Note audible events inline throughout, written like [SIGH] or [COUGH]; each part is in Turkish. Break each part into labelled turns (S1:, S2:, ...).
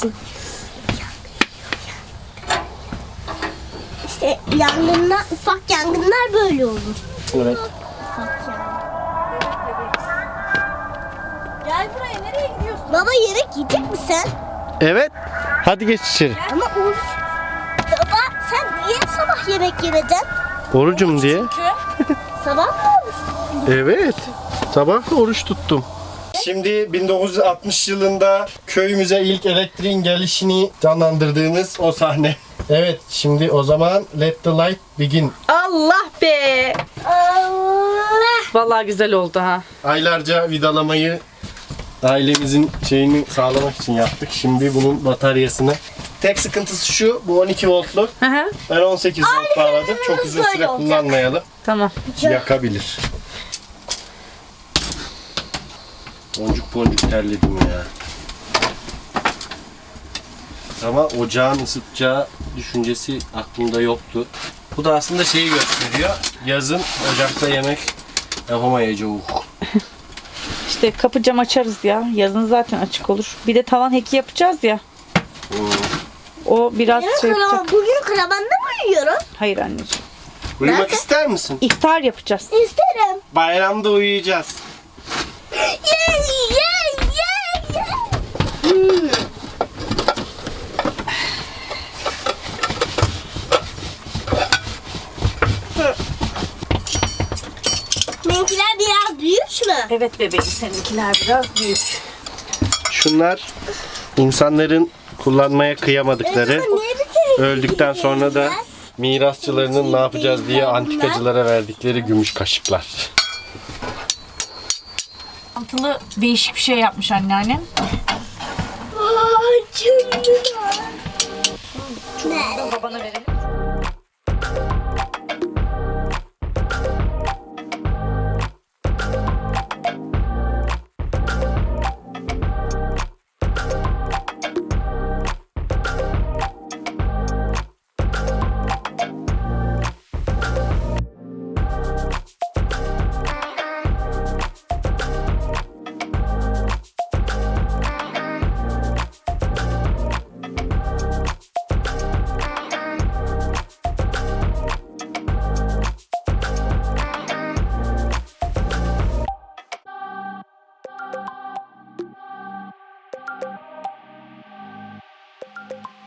S1: için. İşte yangınlar, ufak yangınlar böyle olur.
S2: Evet.
S1: Ufak yangın.
S3: Gel buraya nereye gidiyorsun?
S1: Baba yemek yiyecek misin?
S2: Evet. Hadi geç içeri.
S1: Ama oruç. Baba sen niye sabah yemek yemedin?
S2: Orucum diye. [LAUGHS]
S1: Sabah mı oruç?
S2: Evet. Sabah oruç tuttum. Şimdi 1960 yılında köyümüze ilk elektriğin gelişini canlandırdığımız o sahne. Evet şimdi o zaman let the light begin.
S3: Allah be.
S1: Allah.
S3: Vallahi güzel oldu ha.
S2: Aylarca vidalamayı ailemizin şeyini sağlamak için yaptık. Şimdi bunun bataryasını Tek sıkıntısı şu, bu 12 voltlu.
S3: Hı hı.
S2: Ben 18 volt bağladım. Çok uzun
S1: böyle
S2: süre
S1: olacak.
S2: kullanmayalım.
S3: Tamam.
S2: Yakabilir. Boncuk boncuk terledim ya. Ama ocağın ısıtacağı düşüncesi aklımda yoktu. Bu da aslında şeyi gösteriyor. Yazın ocakta yemek yapamayacağız.
S3: İşte kapı cam açarız ya. Yazın zaten açık olur. Bir de tavan heki yapacağız ya.
S2: Hmm.
S3: O biraz
S1: Yarın
S3: şey yapacak.
S1: bugün karavanda mı uyuyoruz?
S3: Hayır anneciğim.
S2: Uyumak
S1: Nerede?
S2: ister misin?
S3: İftar yapacağız.
S1: İsterim.
S2: Bayramda uyuyacağız.
S1: Büyük mü?
S3: Evet bebeğim seninkiler biraz büyük.
S2: Şunlar insanların kullanmaya kıyamadıkları, öldükten sonra da mirasçılarının ne yapacağız diye antikacılara verdikleri gümüş kaşıklar.
S3: Altılı değişik bir şey yapmış anneannem.
S1: Aa, canım. Ne?
S3: Babana verelim.
S4: you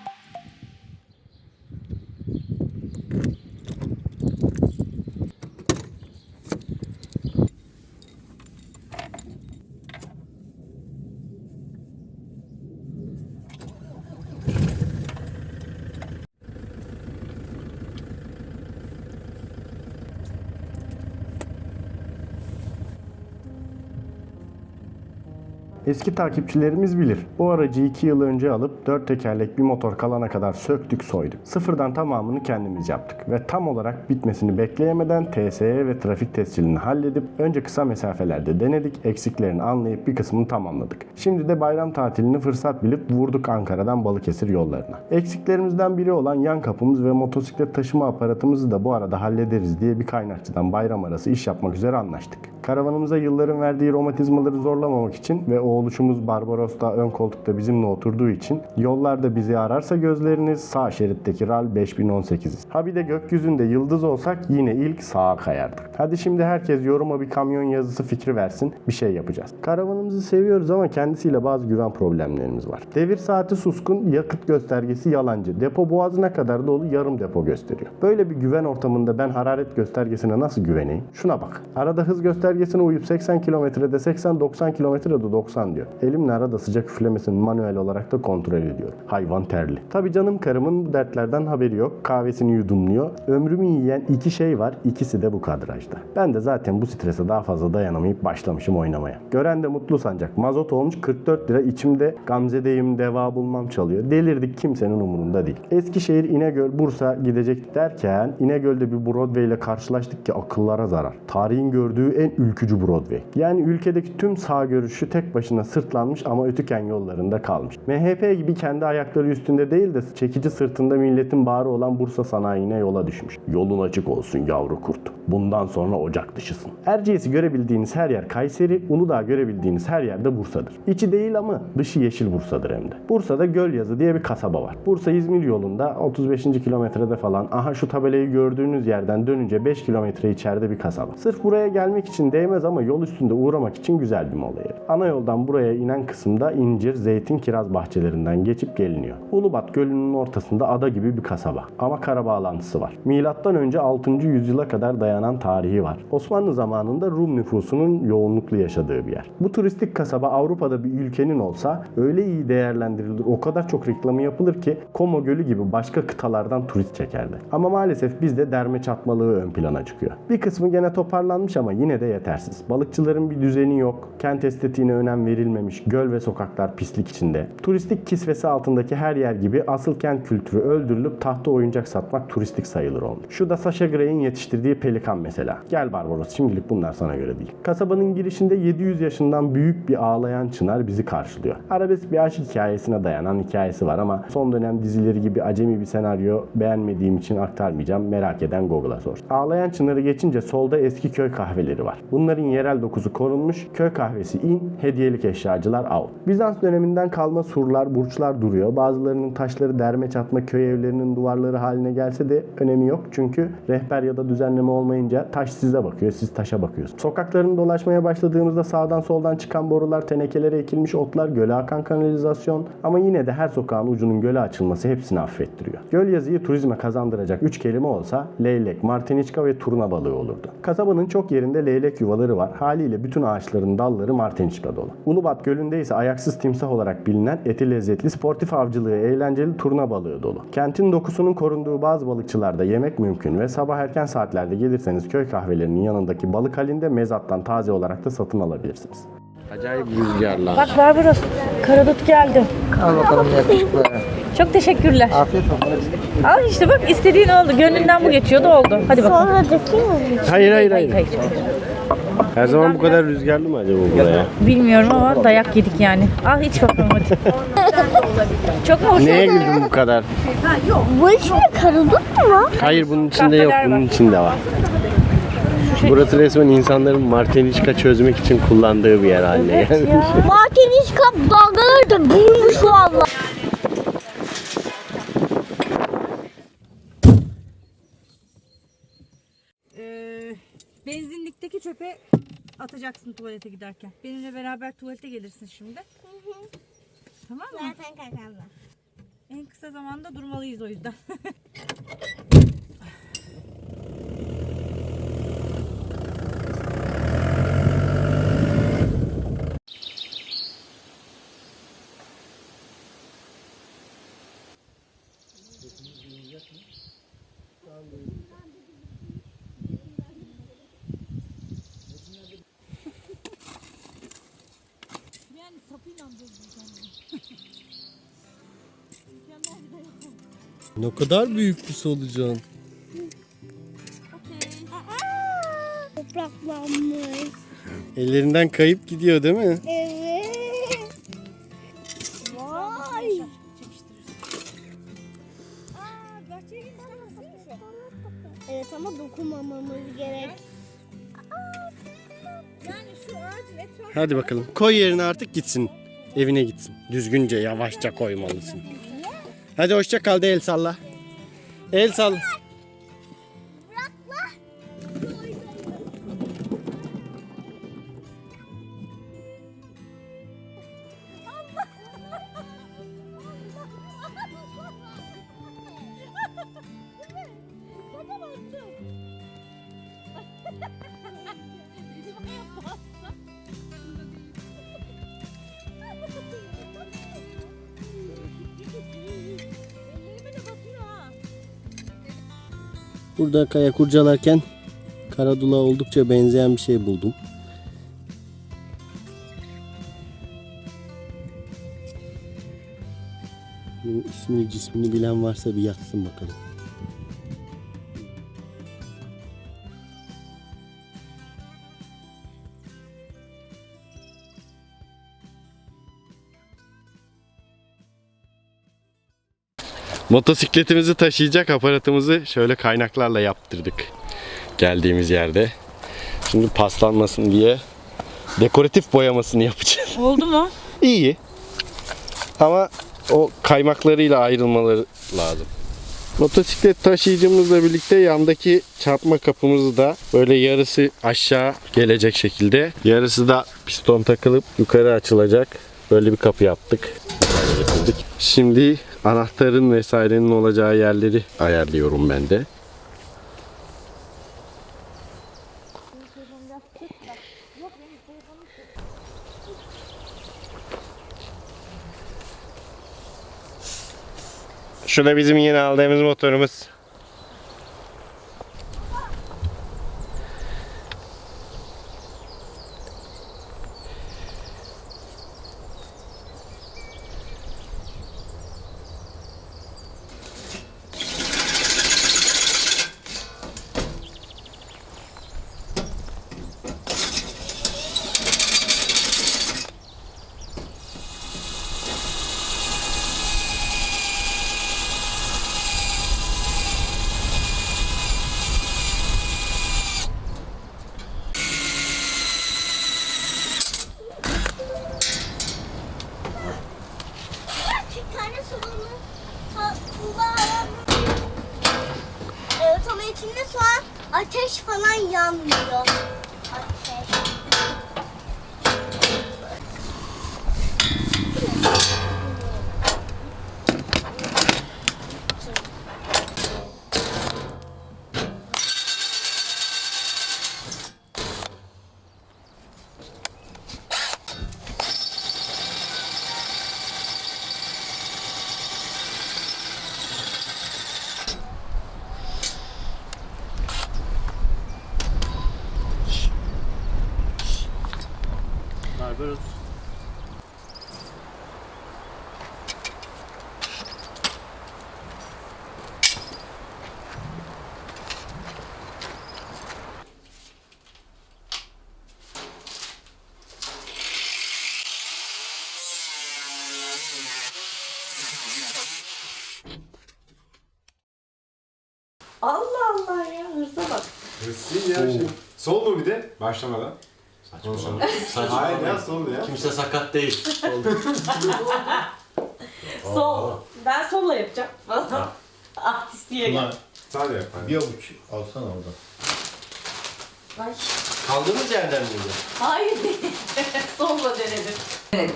S4: Eski takipçilerimiz bilir. Bu aracı 2 yıl önce alıp 4 tekerlek bir motor kalana kadar söktük soyduk. Sıfırdan tamamını kendimiz yaptık ve tam olarak bitmesini bekleyemeden TSE ve trafik tescilini halledip önce kısa mesafelerde denedik, eksiklerini anlayıp bir kısmını tamamladık. Şimdi de bayram tatilini fırsat bilip vurduk Ankara'dan Balıkesir yollarına. Eksiklerimizden biri olan yan kapımız ve motosiklet taşıma aparatımızı da bu arada hallederiz diye bir kaynakçıdan bayram arası iş yapmak üzere anlaştık. Karavanımıza yılların verdiği romatizmaları zorlamamak için ve oğluşumuz Barbaros da ön koltukta bizimle oturduğu için yollarda bizi ararsa gözleriniz sağ şeritteki RAL 5018'iz. Ha bir de gökyüzünde yıldız olsak yine ilk sağa kayardık. Hadi şimdi herkes yoruma bir kamyon yazısı fikri versin bir şey yapacağız. Karavanımızı seviyoruz ama kendisiyle bazı güven problemlerimiz var. Devir saati suskun, yakıt göstergesi yalancı. Depo boğazına kadar dolu yarım depo gösteriyor. Böyle bir güven ortamında ben hararet göstergesine nasıl güveneyim? Şuna bak. Arada hız göstergesine uyup 80 kilometrede 80, 90 kilometrede 90 diyor. Elimle arada sıcak üflemesini manuel olarak da kontrol ediyorum. Hayvan terli. Tabi canım karımın bu dertlerden haberi yok. Kahvesini yudumluyor. Ömrümü yiyen iki şey var. İkisi de bu kadrajda. Ben de zaten bu strese daha fazla dayanamayıp başlamışım oynamaya. Gören de mutlu sancak. Mazot olmuş 44 lira. İçimde Gamze'deyim deva bulmam çalıyor. Delirdik kimsenin umurunda değil. Eskişehir, İnegöl, Bursa gidecek derken İnegöl'de bir Broadway ile karşılaştık ki akıllara zarar. Tarihin gördüğü en ülkücü Broadway. Yani ülkedeki tüm sağ görüşü tek başına başına sırtlanmış ama ötüken yollarında kalmış. MHP gibi kendi ayakları üstünde değil de çekici sırtında milletin bağrı olan Bursa sanayine yola düşmüş. Yolun açık olsun yavru kurt. Bundan sonra ocak dışısın. Erciyes'i görebildiğiniz her yer Kayseri, Uludağ görebildiğiniz her yerde Bursa'dır. İçi değil ama dışı yeşil Bursa'dır hem de. Bursa'da Gölyazı diye bir kasaba var. Bursa İzmir yolunda 35. kilometrede falan aha şu tabelayı gördüğünüz yerden dönünce 5 kilometre içeride bir kasaba. Sırf buraya gelmek için değmez ama yol üstünde uğramak için güzel bir mola yeri. Ana yoldan buraya inen kısımda incir, zeytin, kiraz bahçelerinden geçip geliniyor. Ulubat Gölü'nün ortasında ada gibi bir kasaba. Ama kara bağlantısı var. Milattan önce 6. yüzyıla kadar dayanan tarihi var. Osmanlı zamanında Rum nüfusunun yoğunluklu yaşadığı bir yer. Bu turistik kasaba Avrupa'da bir ülkenin olsa öyle iyi değerlendirilir, o kadar çok reklamı yapılır ki Como Gölü gibi başka kıtalardan turist çekerdi. Ama maalesef bizde derme çatmalığı ön plana çıkıyor. Bir kısmı gene toparlanmış ama yine de yetersiz. Balıkçıların bir düzeni yok, kent estetiğine önem verilmemiş, göl ve sokaklar pislik içinde. Turistik kisvesi altındaki her yer gibi asıl kent kültürü öldürülüp tahta oyuncak satmak turistik sayılır olmuş. Şu da Sasha Grey'in yetiştirdiği pelikan mesela. Gel Barbaros şimdilik bunlar sana göre değil. Kasabanın girişinde 700 yaşından büyük bir ağlayan çınar bizi karşılıyor. Arabesk bir aşk hikayesine dayanan hikayesi var ama son dönem dizileri gibi acemi bir senaryo beğenmediğim için aktarmayacağım. Merak eden Google'a sor. Ağlayan çınarı geçince solda eski köy kahveleri var. Bunların yerel dokusu korunmuş. Köy kahvesi in, hediyelik eşyacılar out. Bizans döneminden kalma surlar, burçlar duruyor. Bazılarının taşları derme çatma köy evlerinin duvarları haline gelse de önemi yok. Çünkü rehber ya da düzenleme olmayınca taş size bakıyor, siz taşa bakıyorsunuz. Sokaklarını dolaşmaya başladığımızda sağdan soldan çıkan borular, tenekelere ekilmiş otlar, göle akan kanalizasyon ama yine de her sokağın ucunun göle açılması hepsini affettiriyor. Göl yazıyı turizme kazandıracak 3 kelime olsa leylek, martiniçka ve turna balığı olurdu. Kasabanın çok yerinde leylek yuvaları var. Haliyle bütün ağaçların dalları martiniçka dolu. Ulubat Gölü'nde ise ayaksız timsah olarak bilinen eti lezzetli sportif avcılığı eğlenceli turna balığı dolu. Kentin dokusunun korunduğu bazı balıkçılarda yemek mümkün ve sabah erken saatlerde gelirseniz köy kahvelerinin yanındaki balık halinde mezattan taze olarak da satın alabilirsiniz.
S2: Acayip rüzgarlar.
S3: Bak Barbaros, karadut geldi.
S5: Al bakalım yakışıklı.
S3: Çok teşekkürler.
S5: Afiyet olsun.
S3: Al işte bak istediğin oldu. Gönlünden bu geçiyordu oldu. Hadi bakalım.
S1: Sonra dökeyim mi?
S2: Hayır hayır
S3: Hayır,
S2: hayır.
S3: hayır.
S2: Her zaman bu kadar rüzgarlı mı acaba buraya?
S3: Bilmiyorum ama dayak yedik yani. Al hiç hadi. [LAUGHS] Çok mu hoş?
S2: Neye güldün bu kadar?
S1: Bu içinde karadut mu?
S2: Hayır bunun içinde yok,
S3: Kahveler var.
S2: bunun içinde var. Burası resmen insanların martiniçka çözmek için kullandığı bir yer haline gelmiş.
S1: Martiniz kap dalgaları da büyümüş valla.
S3: Ee, benzinlikteki çöpe atacaksın tuvalete giderken. Benimle beraber tuvalete gelirsin şimdi. Tamam mı?
S1: Zaten kakamda.
S3: En kısa zamanda durmalıyız o yüzden. [LAUGHS]
S2: Ne kadar büyük bir solucan.
S1: Topraklanmış.
S2: Ellerinden kayıp gidiyor değil mi?
S1: Evet. Vay. Evet ama dokunmamamız gerek.
S2: Hadi bakalım. Koy yerine artık gitsin. Evine gitsin. Düzgünce yavaşça koymalısın. Hadi hoşça kal de el salla. El salla. Burada kaya kurcalarken Karadula oldukça benzeyen bir şey buldum. Bunun ismini cismini bilen varsa bir yazsın bakalım. Motosikletimizi taşıyacak aparatımızı şöyle kaynaklarla yaptırdık. Geldiğimiz yerde. Şimdi paslanmasın diye dekoratif boyamasını yapacağız. [LAUGHS]
S3: Oldu mu?
S2: İyi. Ama o kaymaklarıyla ayrılmaları lazım. Motosiklet taşıyıcımızla birlikte yandaki çarpma kapımızı da böyle yarısı aşağı gelecek şekilde yarısı da piston takılıp yukarı açılacak. Böyle bir kapı yaptık. Şimdi anahtarın vesairenin olacağı yerleri ayarlıyorum ben de. Şu da bizim yeni aldığımız motorumuz.
S5: Hırsız ya şimdi. Sol mu bir de? Başlamadan. Konuşalım. Hayır ya sol ya.
S2: Kimse sakat değil.
S3: Sol. [LAUGHS] Ben solla yapacağım. Valla. Artistliğe gel.
S5: Sağ da yap. hadi.
S6: Bir avuç alsana oradan.
S3: Ay.
S2: Kaldığımız yerden miydi?
S3: Hayır değil. [LAUGHS] Solla denedim.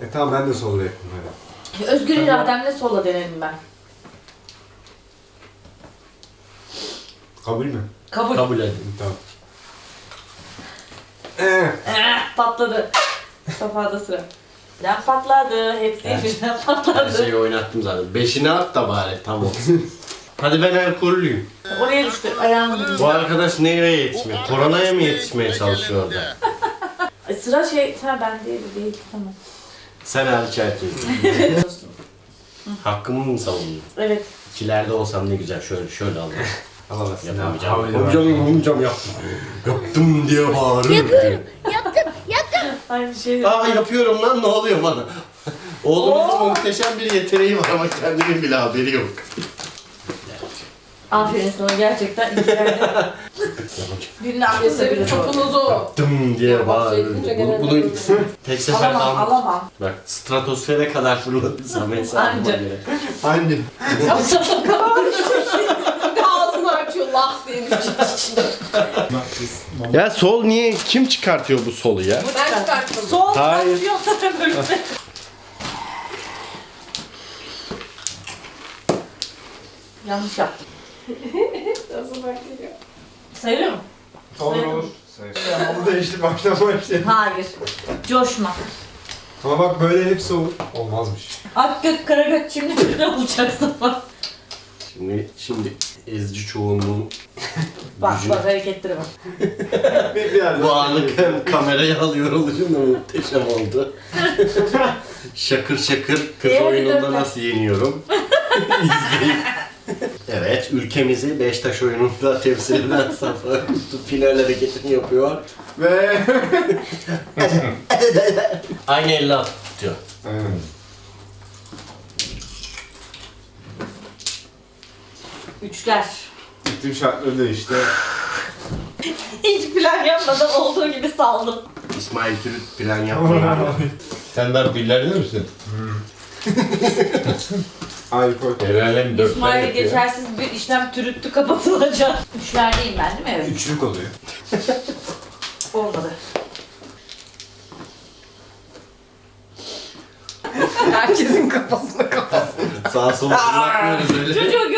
S5: E tamam ben de sol yapayım hadi.
S3: Özgür irademle solla denedim ben.
S5: Kabul mü?
S3: Kabul.
S2: Kabul edin.
S5: Tamam. Eh,
S3: Eh, patladı. Safa'da sıra. Ben patladı. Hepsi birden
S2: Her
S3: patladı.
S2: şeyi oynattım zaten. Beşini at da bari tam olsun. [LAUGHS] Hadi ben el kuruluyum.
S3: Oraya düştü. Ayağımın
S2: Bu arkadaş nereye yetişmiyor? Koronaya mı yetişmeye çalışıyor orada? [LAUGHS]
S3: Ay, Sıra şey, ha ben değil, değil. Tamam.
S2: Sen hariç herkes. [LAUGHS] Hakkımı mı savunuyorsun?
S3: Evet.
S2: İkilerde olsam ne güzel şöyle şöyle alırım.
S5: Alamazsın.
S2: Yapamayacağım. Yapamayacağım, yapamayacağım, yaptım. Yaptım diye bağırıyorum.
S3: Aynı şey.
S2: Aa yapıyorum lan ne oluyor bana? Oğlumuzun muhteşem bir yeteneği var ama kendinin bile haberi yok.
S3: Aferin sana gerçekten ikilerde. Birini annesi birini topunuzu.
S2: Yaptım diye bağırıyorum. Bu, bunu tek seferde
S3: Alamam,
S2: al.
S3: alamam.
S2: Bak stratosfere kadar fırladı [LAUGHS] Samet
S3: Anca.
S2: göre.
S5: Annem.
S3: Lah diye
S2: Ya sol niye? Kim çıkartıyor bu solu ya?
S3: Ben çıkarttım. Sol
S2: Hayır.
S3: tansiyonlara bölünme. Yanlış yaptım. Nasıl bakıyor? Sayılıyor mu?
S5: Olur olur. Ama değişti baştan başlayalım.
S3: Hayır. Coşma.
S5: Ama bak böyle hepsi olur. Olmazmış.
S3: Ak gök kara gök şimdi ne olacaksın falan.
S2: Şimdi, şimdi ezici çoğunluğun [LAUGHS]
S3: Bak
S2: Gücü.
S3: bak hareketlere bak.
S5: Bir, bir yerde.
S2: bu anı kameraya alıyor oluşum da muhteşem oldu. [LAUGHS] şakır şakır kız
S3: Diğer
S2: oyununda nasıl yeniyorum? İzleyin. Evet, ülkemizi Beşiktaş oyununda temsil eden Safa Kutu final hareketini yapıyor.
S5: Ve... [LAUGHS]
S2: Aynı elle tutuyor.
S5: Aynen.
S3: Üçler.
S5: İklim şartları işte.
S3: Hiç [LAUGHS] plan yapmadan olduğu gibi saldım.
S2: İsmail Türüt plan yapmayı. [LAUGHS] Sen daha birilerinde misin? [LAUGHS]
S5: Alkol.
S2: Herhalde dörtler
S3: İsmail'e
S2: yapıyor.
S3: geçersiz bir işlem türüttü kapatılacak. Üçlerdeyim ben değil mi? Evet.
S5: Üçlük oluyor.
S3: Olmadı. Herkesin kafasına kafası.
S2: Sağa sola bırakmıyoruz öyle.
S3: Çocuğu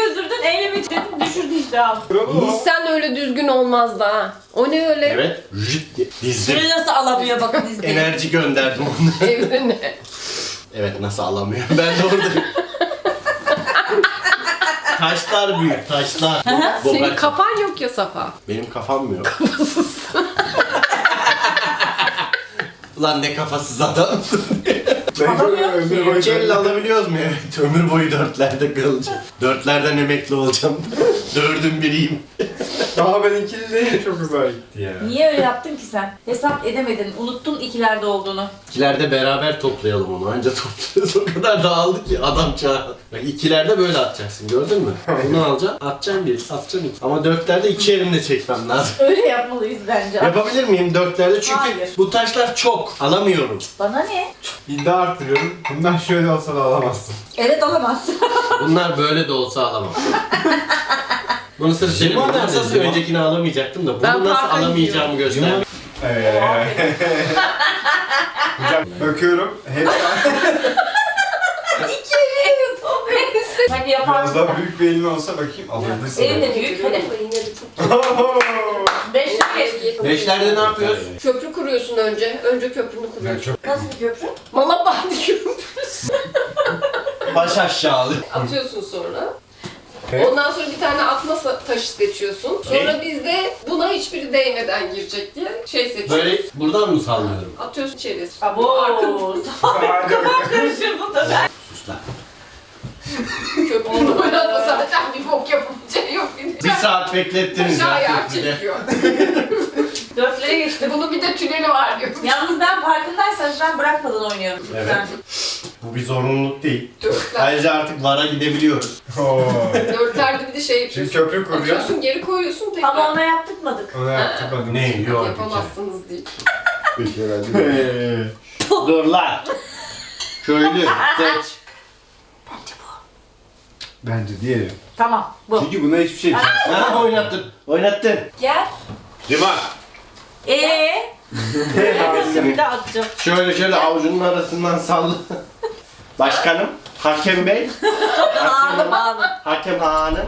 S3: işte abi.
S6: Dizsen öyle düzgün olmazdı ha. O ne öyle?
S2: Evet. Jüt diye dizdim.
S3: Şurayı nasıl alamıyor bakın [LAUGHS] izleyin.
S2: Enerji gönderdim onu. [LAUGHS]
S6: Evine.
S2: Evet nasıl alamıyor? [LAUGHS] Ben de oradayım. taşlar büyük taşlar.
S6: Senin
S2: Bogaç.
S6: kafan yok ya Safa.
S2: Benim kafam mı yok? Ulan ne kafasız adam.
S5: Ben böyle ömür boyu
S2: Kelle alabiliyoruz mu? Evet. Ömür boyu dörtlerde kalacağım. Dörtlerden emekli olacağım. Dördün biriyim.
S5: Daha benimkini değil çok uzağa gitti ya.
S3: Niye öyle yaptın ki sen? Hesap edemedin, unuttun ikilerde olduğunu.
S2: İkilerde beraber toplayalım onu. Anca topluyoruz. O kadar dağıldı ki adam çağır. Bak ikilerde böyle atacaksın gördün mü? Bunu alacaksın, atacaksın bir, atacaksın iki. Ama dörtlerde iki elimle çekmem lazım. [LAUGHS]
S3: Öyle yapmalıyız bence.
S2: Yapabilir miyim dörtlerde? Çünkü
S3: Hayır.
S2: bu taşlar çok. Alamıyorum.
S3: Bana ne?
S5: İddia arttırıyorum. Bundan şöyle olsa da alamazsın.
S3: Evet alamaz. [LAUGHS]
S2: Bunlar böyle de olsa alamam. [LAUGHS] Bunu sırf senin
S5: limon?
S2: öncekini alamayacaktım da bunu
S6: Ben
S2: nasıl
S6: parka
S2: alamayacağımı göster.
S5: Eee. Hocam bakıyorum. Hep
S3: Hadi yapar
S5: biraz daha büyük bir elin olsa bakayım alabilirsin.
S3: Elim de büyük. Beşler geç.
S2: Beşlerde ne yapıyoruz?
S6: Köprü kuruyorsun önce. Önce köprünü kuruyorsun.
S3: Nasıl bir köprü?
S6: Malabahti köprüsü.
S2: Baş aşağılık.
S6: Atıyorsun sonra.
S5: Evet.
S6: Ondan sonra bir tane atma taşı seçiyorsun. Sonra biz de buna hiçbiri değmeden girecek diye şey seçiyoruz.
S2: Böyle buradan mı sallıyorum?
S6: Atıyorsun içeri.
S3: Abo.
S5: Bakalım. [LAUGHS]
S3: Karışır bu da ben.
S2: Sus lan.
S6: Köprünü oynatma zaten bir bok yapabileceği yok.
S2: Bir saat beklettiniz ya
S6: Aşağıya
S2: köprüde.
S6: çekiyor. [LAUGHS]
S3: Dörtlere geçtim.
S6: İşte bunun bir de tüneli var diyor.
S3: Yalnız ben farkındaysanız ben bırakmadan oynuyorum.
S2: Evet. Bu bir zorunluluk değil.
S6: Dörtler.
S2: Ayrıca artık VAR'a gidebiliyoruz. [LAUGHS]
S6: Dörtlerde bir de şey
S5: Şimdi
S6: yapıyorsun.
S5: köprü kuruyor.
S6: Atıyorsun geri koyuyorsun tekrar.
S3: Ama ona yaptırmadık.
S5: Onu yaptırmadım.
S2: Ne? Yok.
S6: Yapamazsınız diye.
S5: Eee.
S2: Dur lan. Köylü seç.
S5: Bence diyelim.
S3: Tamam bu.
S5: Çünkü buna hiçbir şey
S2: Ha oynattın. Oynattın.
S3: Gel.
S5: Liman.
S3: Eee? de atacağım.
S2: Şöyle şöyle avucunun arasından salla. Başkanım, hakem bey, [LAUGHS]
S3: Ağzım ağzım.
S2: hakem hanım.